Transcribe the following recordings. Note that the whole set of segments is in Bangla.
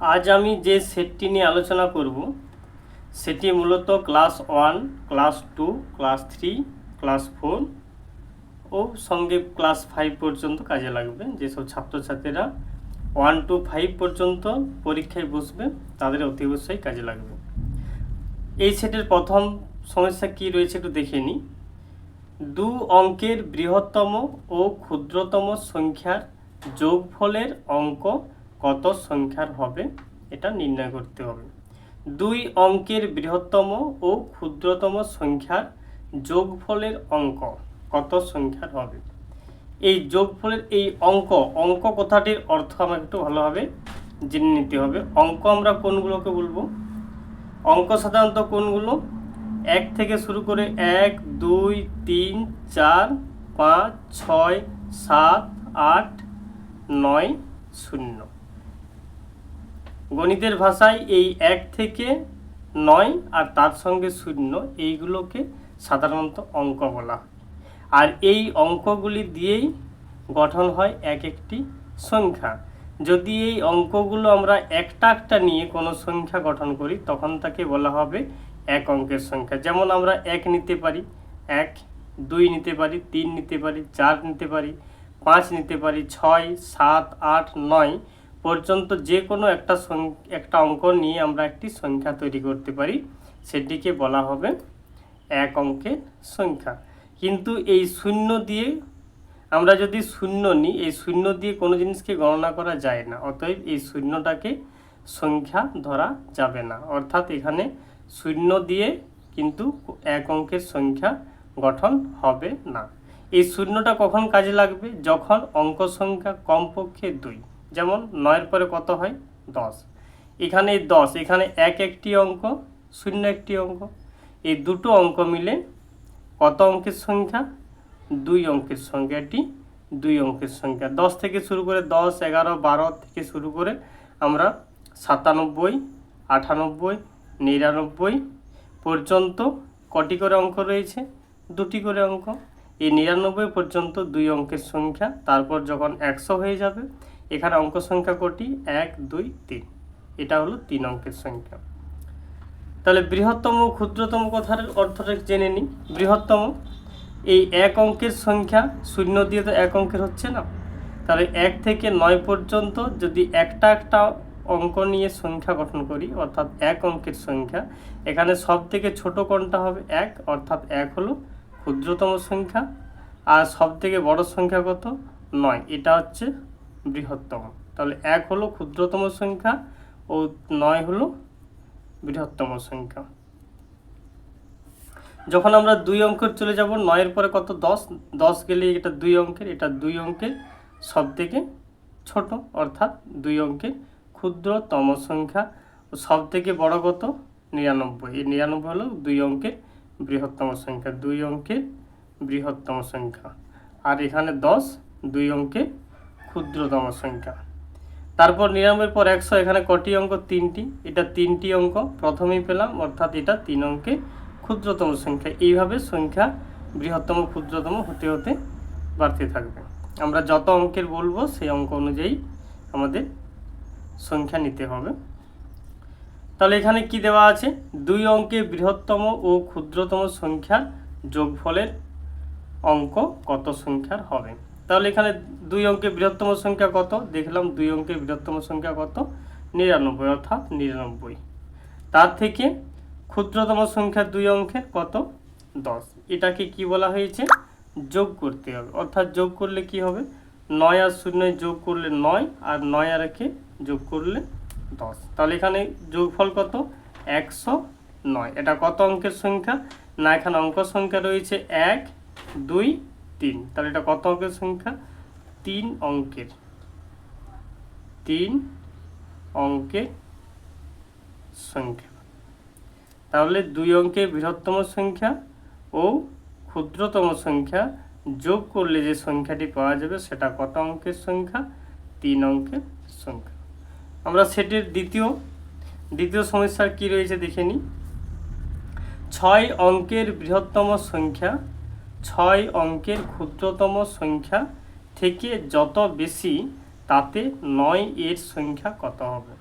আজ আমি যে সেটটি নিয়ে আলোচনা করব, সেটি মূলত class one, class two, class three, class four ও সঙ্গে ক্লাস ফাইভ পর্যন্ত কাজে লাগবে। যেসব ছাত্রছাত্রীরা ওয়ান টু ফাইভ পর্যন্ত পরীক্ষায় বসবে, তাদের অতি অবশ্যই কাজে লাগবে। এই সেটের প্রথম সমস্যা কি রয়েছে একটু দেখে নিই। দু অঙ্কের বৃহত্তম ও ক্ষুদ্রতম সংখ্যার যোগফলের অঙ্ক কত সংখ্যার হবে এটা নির্ণয় করতে হবে। দুই অঙ্কের বৃহত্তম ও ক্ষুদ্রতম সংখ্যার যোগফলের অঙ্ক কত সংখ্যার হবে? এই যোগফলের এই অঙ্ক অঙ্ক কথাটির অর্থ আমাকে একটু ভালোভাবে জেনে নিতে হবে। অঙ্ক আমরা কোনগুলোকে বলব? অঙ্ক সাধারণত কোনগুলো? এক থেকে শুরু করে এক, দুই, তিন, চার, পাঁচ, ছয়, সাত, আট, নয়, শূন্য। গণিতের ভাষায় এই এক থেকে নয় আর তার সঙ্গে শূন্য, এইগুলোকে সাধারণত অঙ্ক বলা আর এই অঙ্কগুলি দিয়েই গঠন হয় এক একটি সংখ্যা। যদি এই অঙ্কগুলো আমরা একটা একটা নিয়ে কোনো সংখ্যা গঠন করি, তখন তাকে বলা হবে এক অঙ্কের সংখ্যা। যেমন আমরা এক নিতে পারি, এক, দুই নিতে পারি, তিন নিতে পারি, চার নিতে পারি, পাঁচ নিতে পারি, ছয়, সাত, আট, নয়। পর্যন্ত যে কোনো একটা একটা অঙ্ক নিয়ে আমরা একটি সংখ্যা তৈরি করতে পারি। সেটিকে বলা হবে এক অঙ্কের সংখ্যা। কিন্তু এই শূন্য দিয়ে আমরা যদি শূন্য নিই, এই শূন্য দিয়ে কোনো জিনিসকে গণনা করা যায় না। অতএব এই শূন্যটাকে সংখ্যা ধরা যাবে না। অর্থাৎ এখানে শূন্য দিয়ে কিন্তু এক অঙ্কের সংখ্যা গঠন হবে না। এই শূন্যটা কখন কাজে লাগবে? যখন অঙ্ক সংখ্যা কমপক্ষে দুই। যেমন নয়ের পরে কত হয়? দশ। এখানে দশ, এখানে এক একটি অঙ্ক, শূন্য একটি অঙ্ক। এই দুটো অঙ্ক মিলে কত অঙ্কের সংখ্যা? দুই অঙ্কের সংখ্যা এটি, দুই অঙ্কের সংখ্যা। দশ থেকে শুরু করে দশ, এগারো, বারো থেকে শুরু করে আমরা সাতানব্বই, আটানব্বই, নিরানব্বই পর্যন্ত কটি করে অঙ্ক রয়েছে? দুটি করে অঙ্ক। এই নিরানব্বই পর্যন্ত দুই অঙ্কের সংখ্যা, তারপর যখন একশো হয়ে যাবে এখানে অঙ্ক সংখ্যা কটি? এক, দুই, তিন। এটা হলো তিন অঙ্কের সংখ্যা। তাহলে বৃহত্তম ক্ষুদ্রতম কথার অর্থটা জেনে নিই। বৃহত্তম, এই এক অঙ্কের সংখ্যা শূন্য দিয়ে তো এক অঙ্কের হচ্ছে না। তাহলে এক থেকে নয় পর্যন্ত যদি একটা একটা অঙ্ক নিয়ে সংখ্যা গঠন করি, অর্থাৎ এক অঙ্কের সংখ্যা, এখানে সব থেকে ছোট কোনটা হবে? এক, অর্থাৎ এক হলো ক্ষুদ্রতম সংখ্যা। আর সব থেকে বড় সংখ্যা কত? নয়। এটা হচ্ছে বৃহত্তম। তাহলে এক হলো ক্ষুদ্রতম সংখ্যা ও নয় হলো বৃহত্তম সংখ্যা। যখন আমরা দুই অঙ্কের চলে যাব, নয়ের পরে কত? দশ। দশ গেলে এটা দুই অঙ্কের, এটা দুই অঙ্কের সব থেকে ছোট, অর্থাৎ দুই অঙ্কের ক্ষুদ্রতম সংখ্যা। ও সব থেকে বড় কত? নিরানব্বই। এই নিরানব্বই হলো দুই অঙ্কের বৃহত্তম সংখ্যা, দুই অঙ্কের বৃহত্তম সংখ্যা। আর এখানে দশ, দুই অঙ্কের ক্ষুদ্রতম সংখ্যা। তারপর নিরানব্বই পর একশো, এখানে কটি অঙ্ক? তিনটি। এটা তিনটি অঙ্ক, প্রথমেই পেলাম, অর্থাৎ এটা তিন অঙ্কে ক্ষুদ্রতম সংখ্যা। এইভাবে সংখ্যা বৃহত্তম, ক্ষুদ্রতম হতে হতে বাড়তে থাকবে। আমরা যত অঙ্কের বলব, সেই অঙ্ক অনুযায়ী আমাদের সংখ্যা নিতে হবে। তাহলে এখানে কি দেওয়া আছে? দুই অঙ্কে বৃহত্তম ও ক্ষুদ্রতম সংখ্যার যোগফলের অঙ্ক কত সংখ্যার হবে? তাহলে এখানে দুই অঙ্কের বৃহত্তম সংখ্যা কত? দেখলাম দুই অঙ্কের বৃহত্তম সংখ্যা কত? নিরানব্বই, অর্থাৎ নিরানব্বই। তার থেকে ক্ষুদ্রতম সংখ্যা দুই অঙ্কের কত? দশ। এটাকে কি বলা হয়েছে? যোগ করতে হবে। অর্থাৎ যোগ করলে কি হবে? নয় আর শূন্য যোগ করলে নয়, আর নয় আর একে যোগ করলে দশ। তাহলে এখানে যোগফল কত? একশো নয়। এটা কত অঙ্কের সংখ্যা? না, এখানে অঙ্ক সংখ্যা রয়েছে এক, দুই তিন। তাহলে এটা কত অঙ্কের সংখ্যা? তিন অঙ্কের। তিন অঙ্কের সংখ্যা। তাহলে দুই অঙ্কের বৃহত্তম সংখ্যা ও ক্ষুদ্রতম সংখ্যা যোগ করলে যে সংখ্যাটি পাওয়া যাবে সেটা কত অঙ্কের সংখ্যা? তিন অঙ্কের সংখ্যা। আমরা সেটির দ্বিতীয় দ্বিতীয় সমস্যার কি রয়েছে দেখে নিই। ছয় অঙ্কের বৃহত্তম সংখ্যা ছয় অঙ্কের ক্ষুদ্রতম সংখ্যা থেকে যত বেশি, তাতে নয় এর সংখ্যা কত হবে?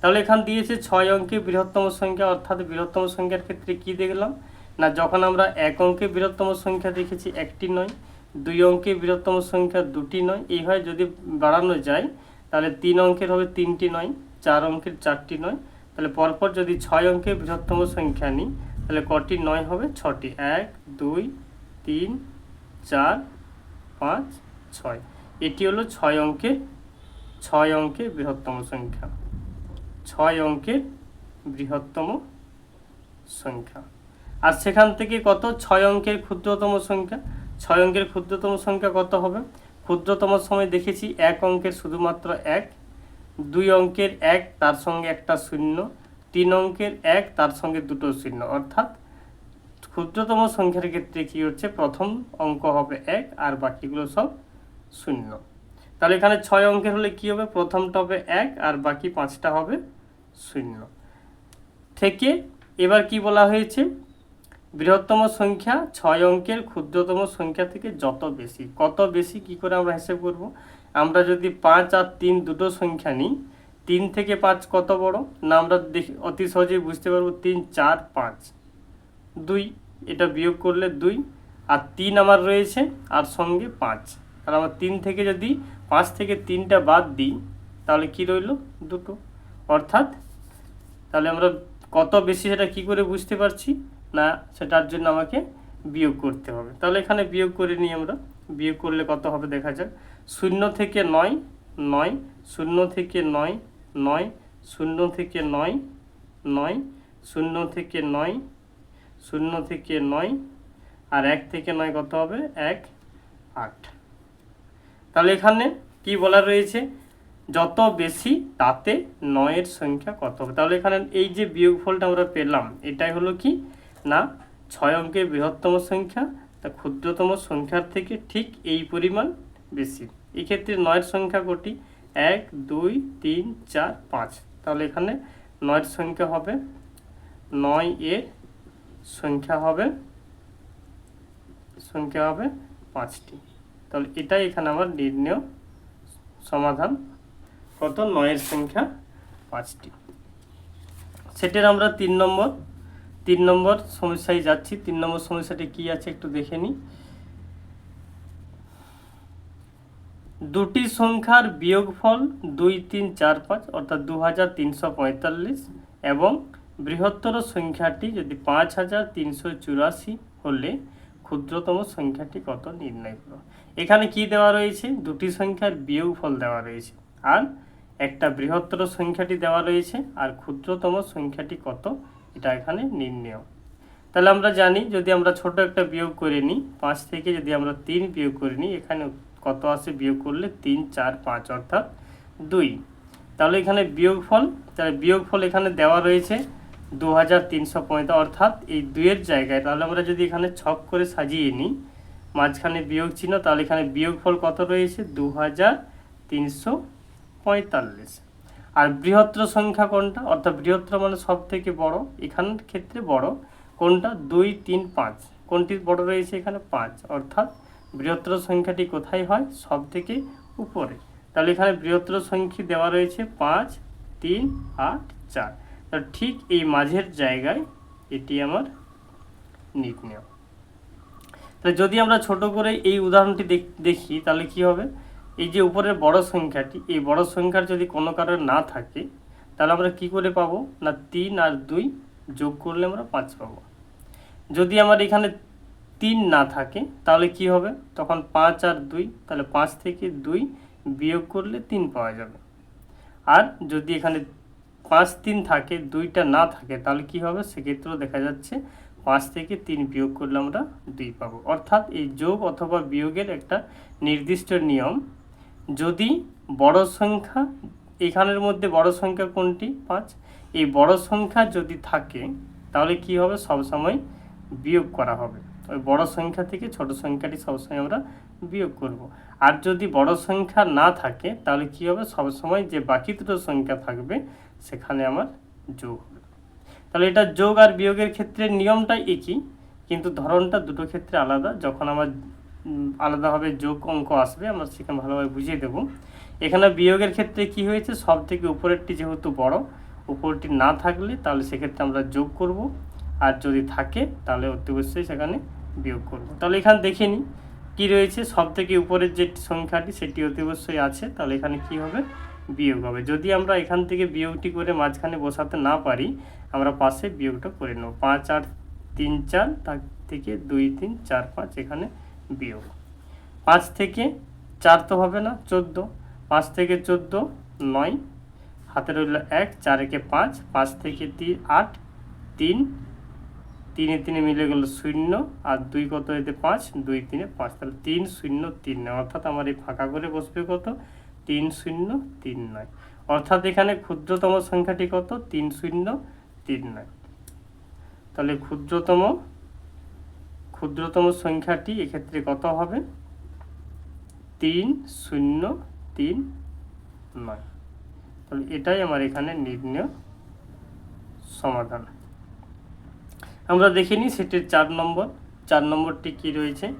তাহলে এখান দিয়েছে ছয় অঙ্কে বৃহত্তম সংখ্যা অর্থাৎ বৃহত্তম সংখ্যার ক্ষেত্রে কি দেখলাম? না, যখন আমরা এক অঙ্কে বৃহত্তম সংখ্যা দেখেছি, একটি নয়। দুই অঙ্কে বৃহত্তম সংখ্যা দুটি নয়। এইভাবে যদি বাড়ানো যায়, তাহলে তিন অঙ্কের হবে তিনটি নয়, চার অঙ্কের চারটি নয়। তাহলে পরপর যদি ছয় অঙ্কের বৃহত্তম সংখ্যা নিই, তাহলে কটি নয় হবে? ছটি। এক, দুই তিন, চার, পাঁচ, ছয়। এটি হলো ছয় অঙ্কের ছয় অঙ্কের বৃহত্তম সংখ্যা। ছয় অঙ্কের বৃহত্তম সংখ্যা। আর সেখান থেকে কত? ছয় অঙ্কের ক্ষুদ্রতম সংখ্যা। ছয় অঙ্কের ক্ষুদ্রতম সংখ্যা কত হবে? ক্ষুদ্রতম সময় দেখেছি এক অঙ্কের শুধুমাত্র এক। দুই অঙ্কের এক, তার সঙ্গে একটা শূন্য। তিন অঙ্কের এক, তার সঙ্গে দুটো শূন্য। অর্থাৎ ক্ষুদ্রতম সংখ্যার ক্ষেত্রে কি হচ্ছে? প্রথম অঙ্ক হবে এক আর বাকিগুলো সব শূন্য। তাহলে এখানে ছয় অঙ্কের হলে কি হবে? প্রথমটা হবে এক আর বাকি পাঁচটা হবে শূন্য। থেকে এবার কি বলা হয়েছে? বৃহত্তম সংখ্যা ছয় অঙ্কের ক্ষুদ্রতম সংখ্যা থেকে যত বেশি। কত বেশি কি করে আমরা হিসেব করব? আমরা যদি পাঁচ আর তিন দুটো সংখ্যা নিই, তিন থেকে পাঁচ কত বড়? না, আমরা দেখি অতি সহজেই বুঝতে পারব তিন, চার, পাঁচ। দুই, এটা বিয়োগ করলে দুই, আর তিন আমার রয়েছে, আর সঙ্গে পাঁচ। তাহলে আমার তিন থেকে যদি পাঁচ থেকে তিনটা বাদ দিই, তাহলে কি রইল? দুটো। অর্থাৎ, তাহলে আমরা কত বেশি সেটা কি করে বুঝতে পারছি? না, সেটার জন্য আমাকে বিয়োগ করতে হবে। তাহলে এখানে বিয়োগ করে নিই আমরা। বিয়োগ করলে কত হবে দেখা যাক। শূন্য থেকে নয় নয়, শূন্য থেকে নয় নয়, শূন্য থেকে নয় নয়, শূন্য থেকে নয় শূন্য থেকে নয়, আর এক থেকে নয় কত হবে? এক, আট। তাহলে এখানে কি বলা রয়েছে? যত বেশি, তাতে নয়ের সংখ্যা কত হবে? তাহলে এখানে এই যে বিয়োগফলটা আমরা পেলাম, এটাই হলো কি? না, ছয় অঙ্কের বৃহত্তম সংখ্যা, তা ক্ষুদ্রতম সংখ্যার থেকে ঠিক এই পরিমাণ বেশি। এক্ষেত্রে নয়ের সংখ্যা কোটি? এক, দুই, তিন, চার, পাঁচ। তাহলে এখানে নয়ের সংখ্যা হবে নয় এর সংখ্যা হবে সংখ্যা হবে পাঁচটি। তাহলে এটাই এখানে আমার নির্ণয় সমাধান। কত? নয়ের সংখ্যা পাঁচটি। সেটের আমরা তিন নম্বর তিন নম্বর সমস্যায় যাচ্ছি। তিন নম্বর সমস্যাটি কি আছে একটু দেখে নিই। দুটি সংখ্যার বিয়োগফল দুই, তিন, চার, পাঁচ, অর্থাৎ দু হাজার তিনশো পঁয়তাল্লিশ এবং বৃহত্তর সংখ্যাটি যদি পাঁচ হাজার তিনশো চুরাশি হলে ক্ষুদ্রতম সংখ্যাটি কত নির্ণয় করো। এখানে কি দেওয়া রয়েছে? দুটি সংখ্যার বিয়োগফল দেওয়া রয়েছে। আর একটা বৃহত্তর সংখ্যাটি দেওয়া রয়েছে আর ক্ষুদ্রতম সংখ্যাটি কত? এটা এখানে নির্ণয়। তাহলে আমরা জানি, যদি আমরা ছোট একটা বিয়োগ করে নিই, পাঁচ থেকে যদি আমরা তিন বিয়োগ করে নিই, এখানে কত আসে বিয়োগ করলে তিন, চার, পাঁচ অর্থাৎ দুই। তাহলে এখানে বিয়োগফল তাহলে বিয়োগফল এখানে দেওয়া রয়েছে দু হাজার তিনশো পঁয়তাল্লিশ অর্থাৎ এই দুইয়ের জায়গায়, তাহলে আমরা যদি এখানে ছক করে সাজিয়ে নিই, মাঝখানে বিয়োগ চিহ্ন, তাহলে এখানে বিয়োগফল কত রয়েছে? দু হাজার তিনশো পঁয়তাল্লিশ। আর বৃহত্তর সংখ্যা কোনটা? অর্থাৎ বৃহত্তর মানে সব থেকে বড় এখানের ক্ষেত্রে বড়। কোনটা? দুই, তিন, পাঁচ। কোনটি বড় রয়েছে এখানে? পাঁচ। অর্থাৎ বৃহত্তর সংখ্যাটি কোথায় হয়? সব থেকে উপরে। তাহলে এখানে বৃহত্তর সংখ্যা দেওয়া রয়েছে পাঁচ, তিন, আট, চার। তাহলে ঠিক এই মাঝের জায়গায় এটি আমার নির্ণয়। তাহলে যদি আমরা ছোট করে এই উদাহরণটি দেখি, তাহলে কি হবে? এই যে উপরের বড় সংখ্যাটি, এই বড় সংখ্যার যদি কোনো কারণে না থাকে, তাহলে আমরা কি করে পাবো? না, তিন আর দুই যোগ করলে আমরা পাঁচ পাবো। যদি আমার এখানে তিন না থাকে, তাহলে কি হবে? তখন পাঁচ আর দুই, তাহলে পাঁচ থেকে দুই বিয়োগ করলে তিন পাওয়া যাবে। আর যদি এখানে পাঁচ তিন থাকে, দুইটা না থাকে, তাহলে কি হবে? সেক্ষেত্রেও দেখা যাচ্ছে পাঁচ থেকে তিন বিয়োগ করলে আমরা দুই পাবো। অর্থাৎ এই যোগ অথবা বিয়োগের একটা নির্দিষ্ট নিয়ম। যদি বড় সংখ্যা, এখানের মধ্যে বড় সংখ্যা কোনটি? পাঁচ। এই বড় সংখ্যা যদি থাকে, তাহলে কি হবে? সবসময় বিয়োগ করা হবে। ওই বড় সংখ্যা থেকে ছোট সংখ্যাটি সবসময় আমরা বিয়োগ করব। আর যদি বড় সংখ্যা না থাকে, তাহলে কি হবে? সবসময় যে বাকি দুটো সংখ্যা থাকবে, সেখানে আমার যোগ হবে। তাহলে এটা যোগ আর বিয়োগের ক্ষেত্রে নিয়মটা একই, কিন্তু ধরনটা দুটো ক্ষেত্রে আলাদা। যখন আমার আলাদাভাবে যোগ অঙ্ক আসবে, আমরা সেখানে ভালোভাবে বুঝিয়ে দেব। এখানে বিয়োগের ক্ষেত্রে কি হয়েছে? সব থেকে উপরেরটি যেহেতু বড়, উপরটি না থাকলে তাহলে সেক্ষেত্রে আমরা যোগ করব। আর যদি থাকে, তাহলে অতি অবশ্যই সেখানে বিয়োগ করব। তাহলে এখানে দেখে নিই। কী রয়েছে? সব থেকে উপরের যে সংখ্যাটি সেটি অতি অবশ্যই আছে। তাহলে এখানে কি হবে? বিয়োগ হবে। যদি আমরা এখান থেকে বিয়োগটি করে মাঝখানে বসাতে না পারি, আমরা পাশে বিয়োগটা করে নেব। পাঁচ আট তিন চার, তার থেকে দুই, তিন, চার, পাঁচ এখানে বিয়োগ। পাঁচ থেকে চার তো হবে না, চোদ্দ। পাঁচ থেকে চোদ্দ, নয়। হাতে রইল এক, চার একে পাঁচ। পাঁচ থেকে তিন আট, তিন তিনে তিনে মিলে গেল শূন্য আর দুই কত এতে পাঁচ? দুই তিনে পাঁচ। তাহলে তিন শূন্য তিন নয়। অর্থাৎ আমার এই ফাঁকা করে বসবে কত? তিন শূন্য তিন নয়। অর্থাৎ এখানে ক্ষুদ্রতম সংখ্যাটি কত? তিন শূন্য তিন নয়। তাহলে ক্ষুদ্রতম ক্ষুদ্রতম সংখ্যাটি এক্ষেত্রে কত হবে? তিন শূন্য তিন নয়। তাহলে এটাই আমার এখানে নির্ণয় সমাধান। আমরা দেখে নিই সেটির চার নম্বর। চার নম্বরটি কি রয়েছে?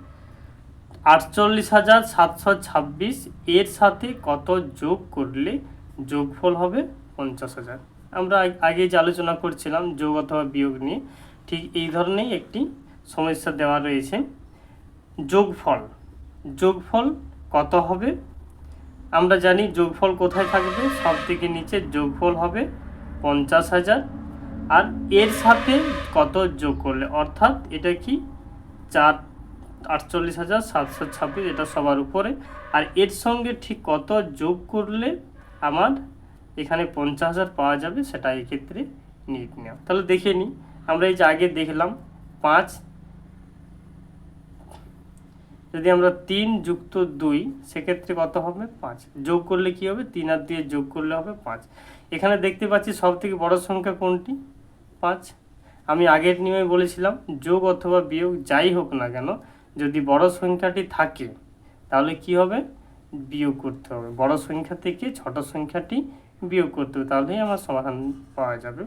আটচল্লিশ হাজার সাতশো ছাব্বিশ এর সাথে কত যোগ করলে যোগফল হবে? পঞ্চাশ হাজার। আমরা আগ- যে আলোচনা করছিলাম যোগ অথবা বিয়োগ নিয়ে, ঠিক এই ধরনেরই একটি সমস্যা দেওয়া রয়েছে। যোগফল যোগফল কত হবে? আমরা জানি যোগফল কোথায় থাকবে? সব থেকে নিচে যোগফল হবে পঞ্চাশ হাজার। আর এর সাথে কত যোগ করলে? অর্থাৎ এটা কি? চার, আটচল্লিশ হাজার সাতশো ছাব্বিশ, এটা সবার উপরে। আর এর সঙ্গে ঠিক কত যোগ করলে আমার এখানে পঞ্চাশ হাজার পাওয়া যাবে, সেটা এক্ষেত্রে নির্ণয় তাহলে দেখে নিই। আমরা এই যে আগে দেখলাম, পাঁচ, যদি আমরা তিন যুক্ত দুই, সেক্ষেত্রে কত হবে? পাঁচ। যোগ করলে কি হবে? তিন আর দিয়ে যোগ করলে হবে পাঁচ। এখানে দেখতে পাচ্ছি সব থেকে বড় সংখ্যা কোনটি? পাঁচ। আমি আগের নিয়মে বলেছিলাম, যোগ অথবা বিয়োগ যাই হোক না কেন, যদি বড় সংখ্যাটি থাকে, তাহলে কি হবে? বিয়োগ করতে হবে। বড় সংখ্যা থেকে ছোট সংখ্যাটি বিয়োগ করতে হবে, তাহলেই আমার সমাধান পাওয়া যাবে।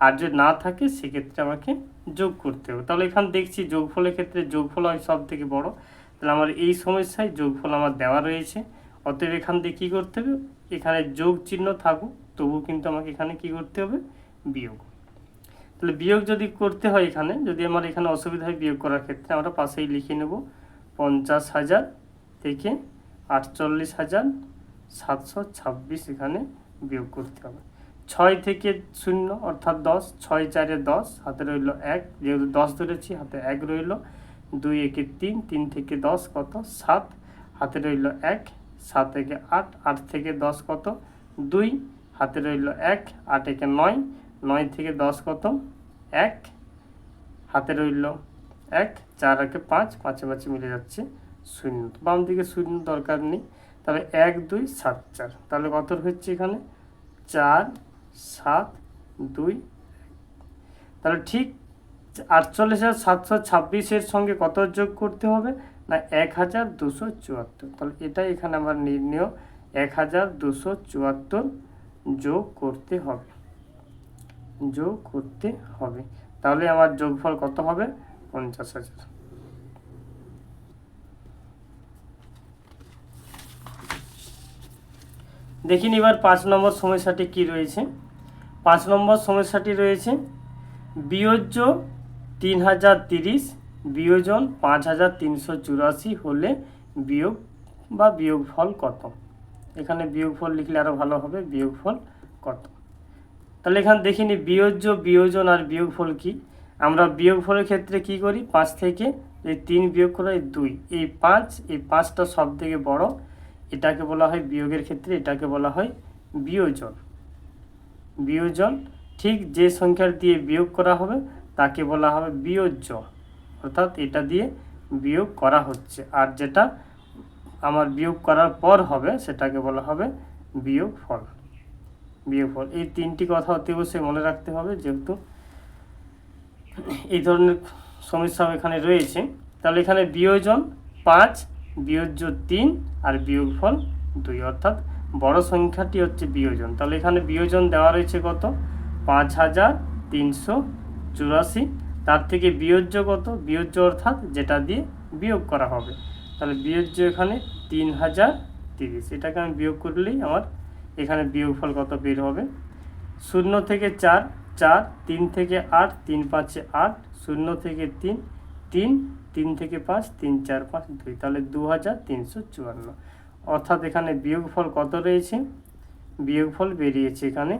আর যদি না থাকে, সেক্ষেত্রে আমাকে যোগ করতে হবে। তাহলে এখানে দেখছি যোগফলের ক্ষেত্রে যোগফল হয় সব থেকে বড়। তাহলে আমার এই সমস্যায় যোগফল আমার দেওয়া রয়েছে। অতএব এখান থেকে কী করতে হবে? এখানে যোগ চিহ্ন থাকুক তবু কিন্তু আমাকে এখানে কি করতে হবে? বিয়োগ তাহলে বিয়োগ যদি করতে হয় এখানে, যদি আমার এখানে অসুবিধা হয় বিয়োগ করার ক্ষেত্রে, আমরা পাশেই লিখে নেব পঞ্চাশ হাজার থেকে আটচল্লিশ হাজার সাতশো ছাব্বিশ এখানে বিয়োগ করতে হবে। ছয় থেকে শূন্য, অর্থাৎ দশ, ছয় চারে দশ, হাতে রইল এক, যেহেতু দশ ধরেছি, হাতে এক রইল। দুই একে তিন তিন থেকে দশ কত? সাত, হাতে রইল এক, সাত একে আট আট থেকে দশ কত? দুই, হাতে রইল এক, আট একে নয় নয় থেকে দশ কত? এক, হাতে রইল এক, চার একে পাঁচ, পাঁচে পাঁচে মিলে যাচ্ছে শূন্য। বাম দিকে শূন্য দরকার নেই, তাহলে এক, দুই, সাত, চার। তাহলে কত হচ্ছে এখানে? চার, সাত, দুই তাহলে ঠিক আটচল্লিশ হাজার সাতশো ছাব্বিশের সঙ্গে কত যোগ করতে হবে? না, এক হাজার দুশো চুয়াত্তর। তাহলে এটাই এখানে আমার নির্ণয়। এক হাজার দুশো চুয়াত্তর যোগ করতে হবে। যোগ করতে হবে। তাহলে আমার যোগফল কত হবে? পঞ্চাশ হাজার। দেখিন এবার পাঁচ নম্বর সমস্যাটি কি রয়েছে? পাঁচ নম্বর সমস্যাটি রয়েছে, বিয়োজ্য তিন হাজার তিরিশ, বিয়োজন পাঁচ হাজার তিনশো চুরাশি হলে বিয়োগ বা বিয়োগফল কত? এখানে বিয়োগফল লিখলে আরও ভালো হবে, বিয়োগফল কত? তাহলে এখানে দেখিনি বিয়োজ্য, বিয়োজন আর বিয়োগফল কি? আমরা বিয়োগফলের ক্ষেত্রে কি করি? পাঁচ থেকে এই তিন বিয়োগ করা এই দুই। এই পাঁচ, এই পাঁচটা সব থেকে বড়, এটাকে বলা হয় বিয়োগের ক্ষেত্রে, এটাকে বলা হয় বিয়োজন। বিয়োজন, ঠিক যে সংখ্যার দিয়ে বিয়োগ করা হবে, তাকে বলা হবে বিয়োজ্য। অর্থাৎ এটা দিয়ে বিয়োগ করা হচ্ছে। আর যেটা আমার বিয়োগ করার পর হবে, সেটাকে বলা হবে বিয়োগ ফল বিয়োগফল। এই তিনটি কথা অতি অবশ্যই মনে রাখতে হবে, যেহেতু এই ধরনের সমস্যা এখানে রয়েছে। তাহলে এখানে বিয়োজন পাঁচ বিয়োজ্য তিন আর বিয়োগফল দুই। অর্থাৎ বড় সংখ্যাটি হচ্ছে বিয়োজন। তাহলে এখানে বিয়োজন দেওয়া রয়েছে কত? পাঁচ হাজার তিনশো চুরাশি। তার থেকে বিয়োজ্য কত? বিয়োজ্য অর্থাৎ যেটা দিয়ে বিয়োগ করা হবে। তাহলে বিয়োজ্য এখানে তিন হাজার তিরিশ। এটাকে আমি বিয়োগ করলেই আমার এখানে বিয়োগফল কত বের হবে? শূন্য থেকে চার চার, তিন থেকে আট, তিন পাঁচে আট, শূন্য থেকে তিন তিন তিন থেকে পাঁচ, তিন, চার, পাঁচ, দুই। তাহলে দু হাজার তিনশো চুয়ান্ন। অর্থাৎ এখানে বিয়োগফল কত রয়েছে? বিয়োগফল বেরিয়েছে এখানে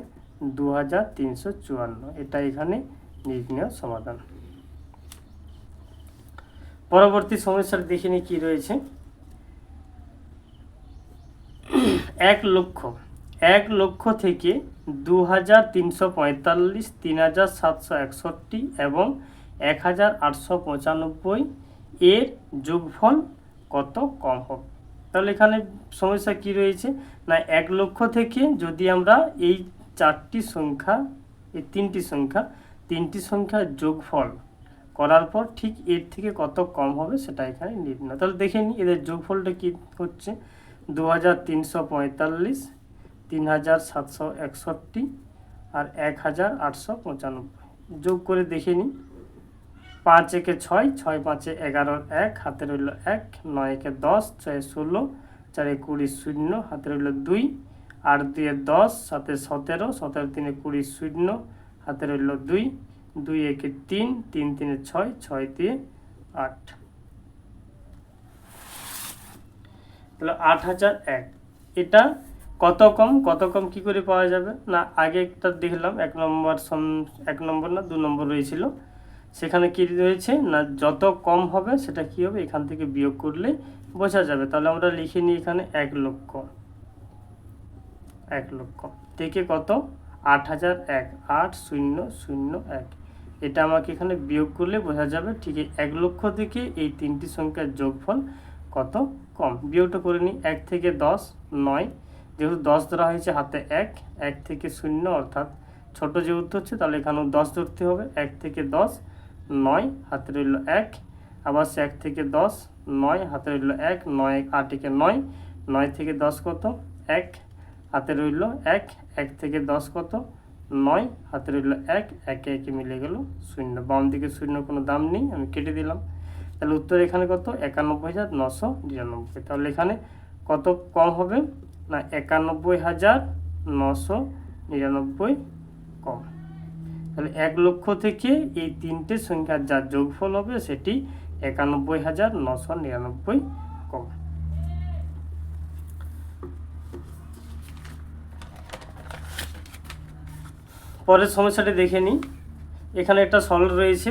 দু হাজার তিনশো চুয়ান্ন। এটা এখানে নির্ণয় সমাধান। পরবর্তী সমস্যার দেখে নিই কী রয়েছে? এক লক্ষ এক লক্ষ থেকে দু হাজার তিনশো পঁয়তাল্লিশ তিন হাজার সাতশো একষট্টি এবং এক হাজার আটশো পঁচানব্বই এর যোগফল কত কম হবে তাহলে এখানে সমস্যা কি রয়েছে? না, এক লক্ষ থেকে যদি আমরা এই চারটি সংখ্যা, এই তিনটি সংখ্যা, তিনটি সংখ্যার যোগফল করার পর ঠিক এর থেকে কত কম হবে সেটা এখানে নির্ণয়। তাহলে দেখে নিই এদের যোগফলটা কি হচ্ছে। দু হাজার তিনশো পঁয়তাল্লিশ তিন হাজার সাতশো একষট্টি আর এক হাজার আটশো পঁচানব্বই। যোগ করে দেখে নিই পাঁচ একে ছয় ছয় পাঁচে এগারো, এক। হাতে রইল এক, নয় একে দশ, ছয় ষোলো, চারে কুড়ি শূন্য, হাতে রইল দুই। আট দুয়ে দশ, সাতে সতেরো সতেরো তিনে কুড়ি শূন্য, হাতে রইল দুই। দুই একে তিন তিন তিনে ছয় ছয় দিয়ে আট। তাহলে আট হাজার এক। এটা কত কম কত কম কি করে পাওয়া যাবে? না, আগে একটা দেখলাম, এক নম্বর এক নম্বর না, দু নম্বর রয়েছিল। সেখানে কি রয়েছে? না, যত কম হবে, সেটা কি হবে? এখান থেকে বিয়োগ করলে বোঝা যাবে। তাহলে আমরা লিখে নিই এখানে এক লক্ষ। এক লক্ষ। থেকে কত? আট হাজার এক, আট শূন্য শূন্য এক। এটা আমাকে এখানে বিয়োগ করলে বোঝা যাবে, ঠিক এক লক্ষ থেকে এই তিনটি সংখ্যার যোগফল কত কম? বিয়োগটা করে নিই, এক থেকে দশ, নয় যেহেতু দশ ধরা হয়েছে হাতে এক এক থেকে শূন্য অর্থাৎ ছোট যেহেতু হচ্ছে, তাহলে এখানেও দশ ধরতে হবে। এক থেকে দশ, নয়, হাতে রইল এক। আবার সে এক থেকে দশ, নয়, হাতে রইল এক, নয়, আট একে নয়। নয় থেকে দশ কত? এক। হাতে রইল এক এক থেকে দশ কত? নয়, হাতে রইল এক, একে একে মিলে গেল শূন্য। বাম দিকে শূন্য কোনো দাম নেই, আমি কেটে দিলাম। তাহলে উত্তর এখানে কত? একানব্বই হাজার নশো নিরানব্বই। তাহলে এখানে কত কম হবে? না, একানব্বই হাজার নশো নিরানব্বই কম। তাহলে এক লক্ষ থেকে এই তিনটে সংখ্যার যা যোগফল হবে সেটি একানব্বই হাজার নশো নিরানব্বই কম। পরের সমস্যাটি দেখে নিই। এখানে একটা সরল রয়েছে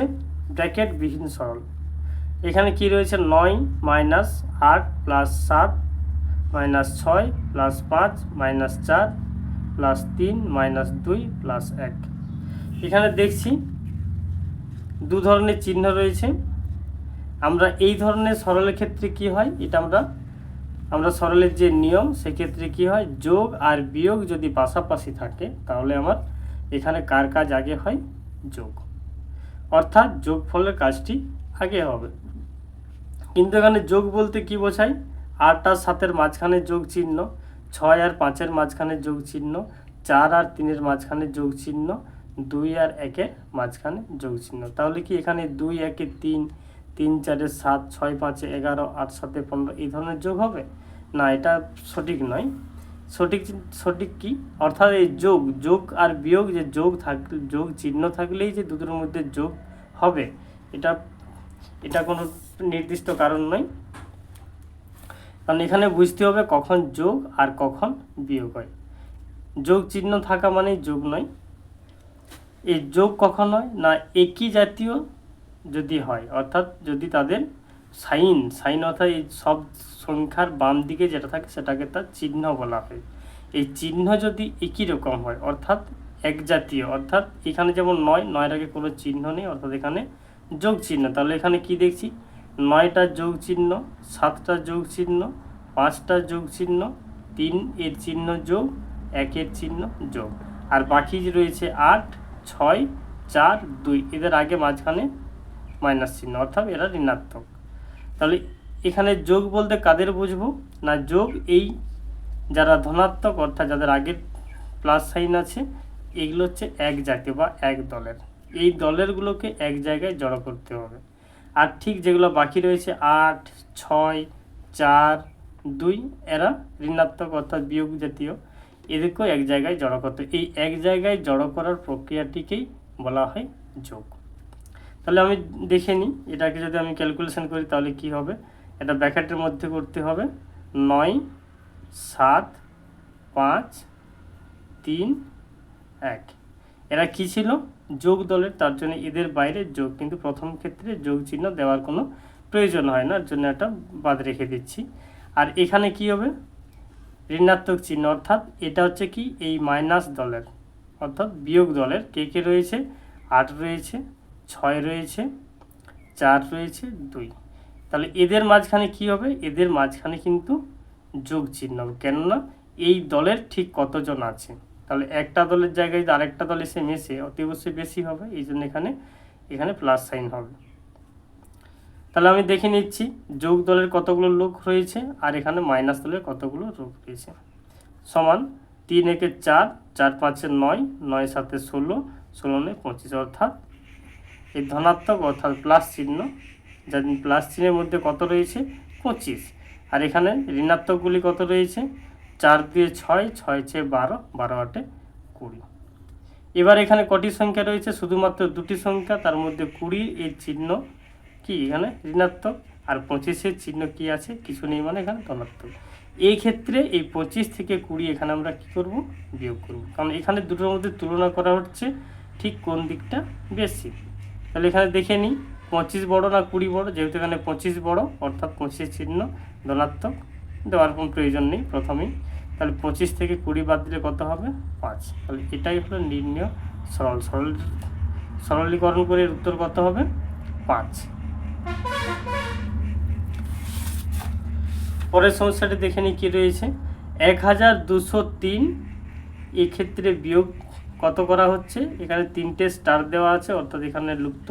ব্র্যাকেট বিহীন সরল। এখানে কি রয়েছে? নয় মাইনাস আট প্লাস সাত মাইনাস ছয় প্লাস পাঁচ মাইনাস চার প্লাস তিন মাইনাস দুই প্লাস এক। এখানে দেখছি দু ধরনের চিহ্ন রয়েছে। আমরা এই ধরনের সরলের ক্ষেত্রে কি হয়? এটা আমরা আমরা সরলের যে নিয়ম, সেক্ষেত্রে কি হয়? যোগ আর বিয়োগ যদি পাশাপাশি থাকে, তাহলে আমার এখানে কার কাজ আগে হয়? যোগ। অর্থাৎ যোগফলের কাজটি আগে হবে। কিন্তু এখানে যোগ বলতে কি বোঝায়? আট আর সাতের মাঝখানে যোগ চিহ্ন, ছয় আর পাঁচের মাঝখানে যোগ চিহ্ন, চার আর তিনের মাঝখানে যোগ চিহ্ন, দুই আর একের মাঝখানে যোগ চিহ্ন। তাহলে কি এখানে দুই, একে তিন তিন, চারে সাত, ছয়, পাঁচে এগারো, আট, সাতে পনেরো এই ধরনের যোগ হবে? না, এটা সঠিক নয়। সঠিক সঠিক কি? অর্থাৎ এই যোগ যোগ আর বিয়োগ যে যোগ থাক, যোগ চিহ্ন থাকলেই যে দুটোর মধ্যে যোগ হবে, এটা এটা কোনো নির্দিষ্ট কারণ নয়। কারণ এখানে বুঝতে হবে কখন যোগ আর কখন বিয়োগ হয়। যোগ চিহ্ন থাকা মানেই যোগ নয়। এই যোগ কখন হয়? না একই জাতীয় যদি হয়, অর্থাৎ যদি তাদের সাইন সাইন অর্থাৎ এই সব সংখ্যার বাম দিকে যেটা থাকে সেটাকে তার চিহ্ন বলা হয়। এই চিহ্ন যদি একই রকম হয়, অর্থাৎ এক জাতীয়, অর্থাৎ এখানে যেমন নয়, নয়ের আগে কোনো চিহ্ন নেই, অর্থাৎ এখানে যোগ চিহ্ন। তাহলে এখানে কি দেখছি? নয়টা যোগ চিহ্ন সাতটা যোগ চিহ্ন পাঁচটা যোগ চিহ্ন তিন এর চিহ্ন যোগ একের চিহ্ন যোগ। আর বাকি রয়েছে আট, ছয়, চার, দুই, এদের আগে মাঝখানে মাইনাস চিহ্ন, অর্থাৎ এরা ঋণাত্মক। তাহলে এখানে যোগ বলতে কাদের বুঝব? না যোগ এই যারা ধনাত্মক, অর্থাৎ যাদের আগের প্লাস সাইন আছে, এগুলো হচ্ছে এক জাতীয় বা এক দলের। এই দলেরগুলোকে এক জায়গায় জড়ো করতে হবে। আর ঠিক যেগুলো বাকি রয়েছে, আট, ছয়, চার, দুই, এরা ঋণাত্মক অর্থাৎ বিয়োগ জাতীয়। এদেরকেও এক জায়গায় জড়ো করতে এই এক জায়গায় জড়ো করার প্রক্রিয়াটিকেই বলা হয় যোগ। তাহলে আমি দেখে নিই, এটাকে যদি আমি ক্যালকুলেশন করি তাহলে কি হবে? এটা ব্র্যাকেটের মধ্যে করতে হবে। নয়, সাত, পাঁচ, তিন, এক। এরা কি ছিল? যোগ দলের, তার জন্য এদের বাইরে যোগ, কিন্তু প্রথম ক্ষেত্রে যোগ চিহ্ন দেওয়ার কোনো প্রয়োজন হয় না জন্য এটা বাদ রেখে দিচ্ছি। আর এখানে কি হবে? ঋণাত্মক চিহ্ন, অর্থাৎ এটা হচ্ছে কি? এই মাইনাস দলের, অর্থাৎ বিয়োগ দলের কে কে রয়েছে? আট রয়েছে, ছয় রয়েছে, চার রয়েছে, দুই। তাহলে এদের মাঝখানে কি হবে? এদের মাঝখানে কিন্তু যোগ চিহ্ন, কেননা এই দলের ঠিক কতজন আছে? তাহলে একটা দলের জায়গায় যদি আরেকটা দল এসে মেশে অতি অবশ্যই বেশি হবে এই জন্য এখানে এখানে প্লাস সাইন হবে। তাহলে আমি দেখে নিচ্ছি যোগ দলের কতগুলো লোক রয়েছে আর এখানে মাইনাস দলের কতগুলো লোক রয়েছে। সমান তিন একে চার চার পাঁচে নয় নয় সাতে ষোলো ষোলো নয় পঁচিশ, অর্থাৎ এই ধনাত্মক, অর্থাৎ প্লাস চিহ্ন, যার প্লাস চিহ্নের মধ্যে কত রয়েছে? পঁচিশ। আর এখানে ঋণাত্মকগুলি কত রয়েছে? চার দিয়ে ছয় ছয় চেয়ে বারো বারো আটে কুড়ি। এবার এখানে কটি সংখ্যা রয়েছে? শুধুমাত্র দুটি সংখ্যা, তার মধ্যে কুড়ির এই চিহ্ন কি এখানে? ঋণাত্মক। আর পঁচিশের চিহ্ন কি আছে? কিছু নেই মানে এখানে ধনাত্মক। এই ক্ষেত্রে এই পঁচিশ থেকে কুড়ি এখানে আমরা কি করব? বিয়োগ করব। কারণ এখানে দুটোর মধ্যে তুলনা করা হচ্ছে ঠিক কোন দিকটা বেশি? তাহলে এখানে দেখে নিই, পঁচিশ বড় না কুড়ি বড়? যেহেতু এখানে পঁচিশ বড়, অর্থাৎ পঁচিশের চিহ্ন ধনাত্মক। দেওয়ার কোনো প্রয়োজন নেই প্রথমেই। তাহলে পঁচিশ থেকে কুড়ি বাদ দিলে কত হবে? পাঁচ। তাহলে এটাই হলো নির্ণয়। সরল সরল, সরলীকরণ করে উত্তর কত হবে? পাঁচ। পরের সমস্যাটি দেখে নিই কী রয়েছে। এক হাজার দুশো তিন এক্ষেত্রে বিয়োগ কত করা হচ্ছে? এখানে তিনটে স্টার দেওয়া আছে, অর্থাৎ এখানে লুপ্ত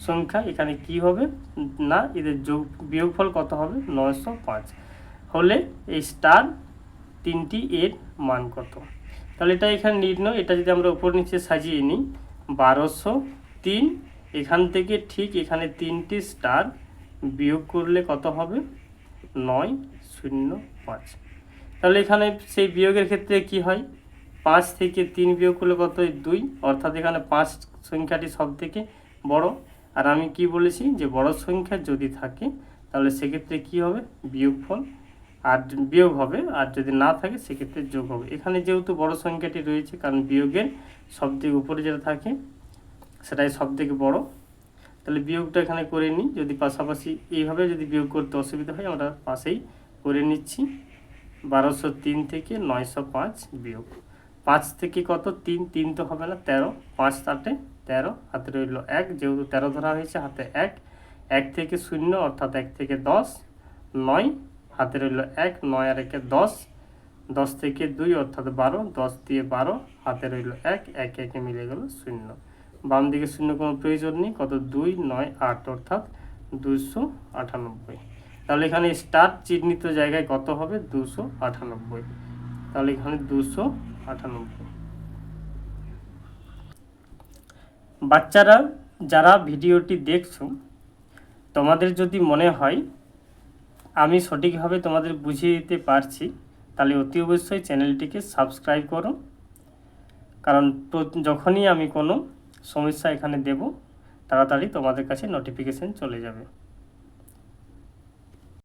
সংখ্যা। এখানে কি হবে? না, এদের যোগ, বিয়োগফল কত হবে? নয়শো পাঁচ। হলে এই স্টার তিনটি এর মান কত? তাহলে এটা এখানে নির্ণয়, এটা যদি আমরা উপর নিচে সাজিয়ে নিই, বারোশো তিন, এখান থেকে ঠিক এখানে তিনটি স্টার বিয়োগ করলে কত হবে? নয় শূন্য পাঁচ। তাহলে এখানে সেই বিয়োগের ক্ষেত্রে কি হয়? পাঁচ থেকে তিন বিয়োগ করলে কত দুই। অর্থাৎ এখানে পাঁচ সংখ্যাটি সব থেকে বড়। আর আমি কি বলেছি? যে বড় সংখ্যা যদি থাকে, তাহলে সেক্ষেত্রে কি হবে? বিয়োগফল আর বিয়োগ হবে, আর যদি না থাকে সেক্ষেত্রে যোগ হবে। এখানে যেহেতু বড় সংখ্যাটি রয়েছে, কারণ বিয়োগের সব থেকে উপরে যেটা থাকে, সেটাই সব থেকে বড়। তাহলে বিয়োগটা এখানে করে নিই। যদি পাশাপাশি এইভাবে যদি বিয়োগ করতে অসুবিধা হয়, আমরা পাশেই করে নিচ্ছি। বারোশো তিন থেকে নয়শো পাঁচ বিয়োগ। পাঁচ থেকে কত? তিন তিন তো হবে না, তেরো। পাঁচ তাটে তেরো, হাতে রইল এক। যেহেতু তেরো ধরা হয়েছে, হাতে এক। এক থেকে শূন্য, অর্থাৎ এক থেকে দশ। নয় হাতে রইল এক, নয় আর একে দশ। দশ থেকে দুই অর্থাৎ বারো, দশ দিয়ে বারো, হাতে রইল এক এক, একে মিলে গেল শূন্য। বাম দিকে শূন্য কোনো প্রয়োজন নেই, কত দুই, নয়, আট অর্থাৎ দুশো আটানব্বই। তাহলে এখানে স্টার চিহ্নিত জায়গায় কত হবে? দুশো আটানব্বই। তাহলে এখানে দুশো আটানব্বই। বাচ্চারা, যারা ভিডিওটি দেখছ, তোমাদের যদি মনে হয় আমি সঠিকভাবে তোমাদের বুঝিয়ে দিতে পারছি, তাহলে অতি অবশ্যই চ্যানেলটিকে সাবস্ক্রাইব করো। কারণ যখনই আমি কোনো সমস্যা এখানে দেব, তাড়াতাড়ি তোমাদের কাছে নোটিফিকেশান চলে যাবে।